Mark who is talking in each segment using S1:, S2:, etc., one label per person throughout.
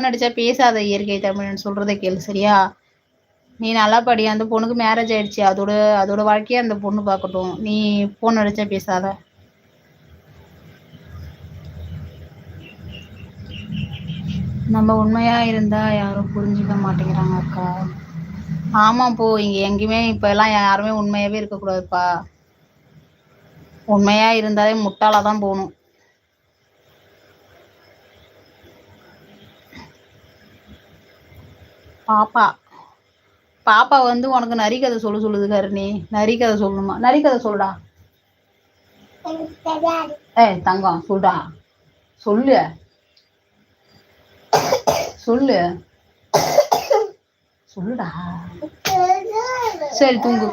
S1: நடிச்சா பேசாத இயற்கை தமிழ்னு சொல்றதை கேளு சரியா? நீ நல்லா படி அந்த பொண்ணுக்கு மேரேஜ் ஆயிடுச்சு. அதோட அதோட வாழ்க்கையை அந்த பொண்ணு பார்க்கட்டும். நீ போன் அடிச்சா பேசாத. நம்ம உண்மையா இருந்தா யாரும் புரிஞ்சுக்க மாட்டேங்கிறாங்க அக்கா. ஆமா போ இங்க எங்கேயுமே இப்ப எல்லாம் யாருமே உண்மையாவே இருக்கக்கூடாதுப்பா. உண்மையா இருந்தாலே முட்டாளாதான் போகணும். பாப்பா. பாப்பா வந்து உனக்கு நரிக்கதை சொல்ல சொல்லுது கருணி நரிக்கதை சொல்லணுமா? நரிக்கதை சொல்லுடா. ஏய் தங்கம் சொல்டா. சொல்லு. சொல்லு. சொல்லுடா. சரி தூங்கு.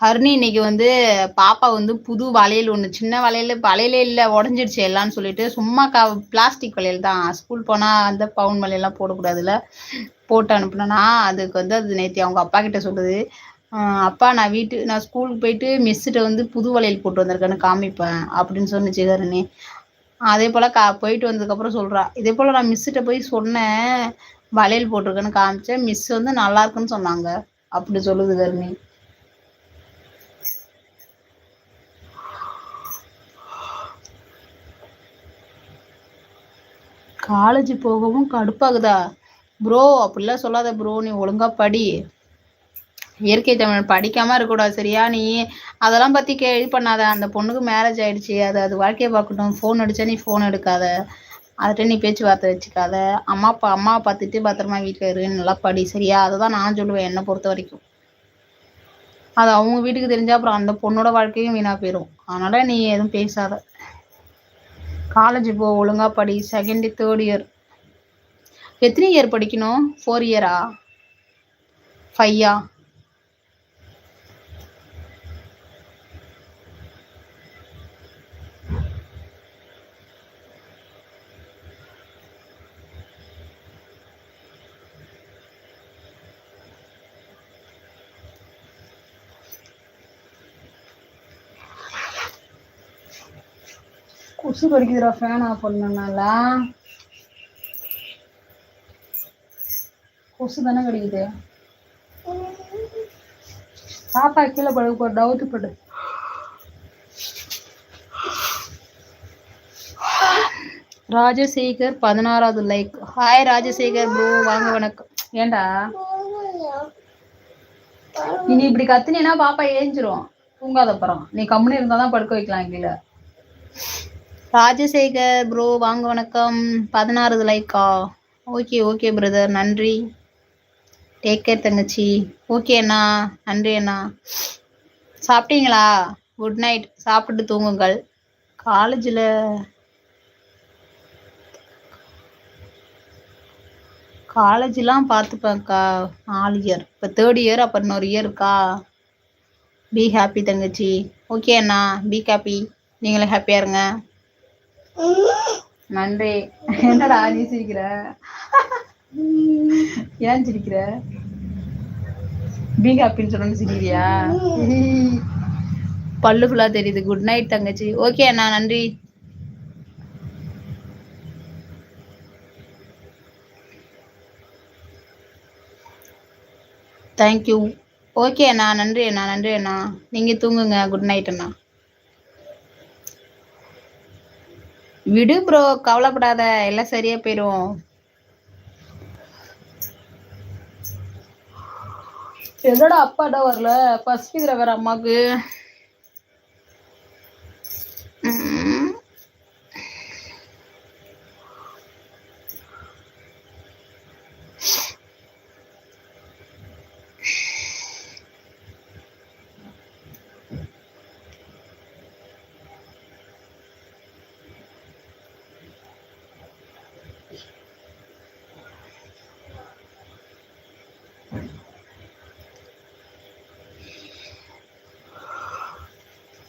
S1: ஹர்னி இன்னைக்கு வந்து பாப்பா வந்து புது வளையல் ஒன்று சின்ன வளையல் வளையலே இல்லை உடஞ்சிடுச்சு எல்லாம்னு சொல்லிட்டு சும்மா க பிளாஸ்டிக் வளையல் தான். ஸ்கூல் போனால் அந்த பவுன் வளையல்லாம் போடக்கூடாதுல்ல. போட்டு அனுப்புனேன்னா அதுக்கு வந்து அது நேற்று அவங்க அப்பா கிட்ட சொல்லுது. அப்பா நான் வீட்டு நான் ஸ்கூலுக்கு போயிட்டு மிஸ்ஸிட்ட வந்து புது வளையல் போட்டு வந்திருக்கேன்னு காமிப்பேன் அப்படின்னு சொன்னிச்சு கருணி அதே போல் கா போயிட்டு வந்ததுக்கப்புறம் சொல்கிறா இதே போல் நான் மிஸ்ஸிட்ட போய் சொன்னேன் வளையல் போட்டிருக்கேன்னு காமிச்சேன் மிஸ் வந்து நல்லா இருக்குன்னு சொன்னாங்க அப்படி சொல்லுது கருணி. காலேஜ் போகவும் கடுப்பாகுதா? ப்ரோ அப்படிலாம் சொல்லாத ப்ரோ நீ ஒழுங்கா படி. இயற்கை தமிழ் படிக்காம இருக்கக்கூடாது சரியா? நீ அதெல்லாம் பத்தி கே இது பண்ணாத. அந்த பொண்ணுக்கு மேரேஜ் ஆயிடுச்சு. அது அது வாழ்க்கையை பார்க்கட்டும். ஃபோன் அடிச்சா நீ ஃபோன் எடுக்காத. அதுகிட்ட நீ பேச்சுவார்த்தை வச்சுக்காத. அம்மா அப்பா அம்மாவை பார்த்துட்டு பத்திரமா வீட்டில் இரு நல்லா படி சரியா? அதை தான் நான் சொல்லுவேன் என்னை பொறுத்த வரைக்கும். அது அவங்க வீட்டுக்கு தெரிஞ்சா அப்புறம் அந்த பொண்ணோட வாழ்க்கையும் வீணாக போயிடும் அதனால் நீ எதுவும் பேசாத. காலேஜ் போ ஒழுங்காக படி. செகண்ட் தேர்ட் இயர் எத்தனை இயர் படிக்கணும்? ஃபோர் இயரா ஃபையா கொசு கடிக்குதுடா ஃபேன் ஆஃப் பண்ணனால. கொசு தானே கிடைக்குது பாப்பா கீழே படு ஒரு டவுட் படு. ராஜசேகர் பதினாறாவது லைக் ஹாய் ராஜசேகர் ப்ரோ வாங்க வணக்கம். ஏண்டா? நீ இப்படி கத்துனா பாப்பா ஏஞ்சிரும். தூங்காத அப்புறம். நீ கம்முன்னு இருந்தா தான் படுக்க வைக்கலாம் கீழே. ராஜசேகர் ப்ரோ வாங்க வணக்கம். பதினாறு லைக்கா ஓகே ஓகே பிரதர் நன்றி. டேக் கேர் தங்கச்சி. ஓகே அண்ணா. நன்றி அண்ணா. சாப்பிட்டீங்களா? குட் நைட் சாப்பிட்டு தூங்குங்கள். காலேஜில் காலேஜ்லாம் பார்த்துப்பேன்க்கா நாலு இயர் இப்போ தேர்ட் இயர் அப்புறம் இன்னொரு இயர் இருக்கா? பி ஹாப்பி தங்கச்சி. ஓகே அண்ணா. பி ஹாப்பி நீங்களும் ஹாப்பியாக இருங்க. நன்றி. என்னடா நீ சிரிக்கிற? ஏன் சிரிக்கிற? பி ஹாப்பின்னு சொன்னு சிரிக்கிறியா? பல்லு ஃபுல்லா தெரியுது. குட் நைட் தங்கச்சி. ஓகே அண்ணா நன்றி. தேங்க்யூ ஓகே அண்ணா நன்றி அண்ணா நன்றி அண்ணா. நீங்கள் தூங்குங்க. குட் நைட் அண்ணா. விடு ப்ரோ கவலைப்படாத. எல்லாம் சரியா போயிடும் என்னடா அப்பாடா வரல? பசிக்குதுற வேற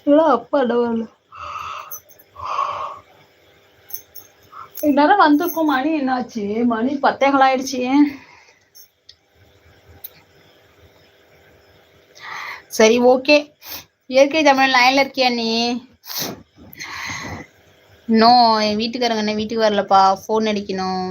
S1: அம்மாக்கு அப்பா வரல இந்நேரம் வந்திருக்கோம் மணி என்னாச்சு? மணி பத்தேங்கள் ஆயிடுச்சு. சரி ஓகே. இயற்கை தமிழ் லைன்ல இருக்கியா நீ? இன்னும் என் வீட்டுக்காரங்க என்ன வீட்டுக்கு வரலப்பா. ஃபோன் அடிக்கணும்.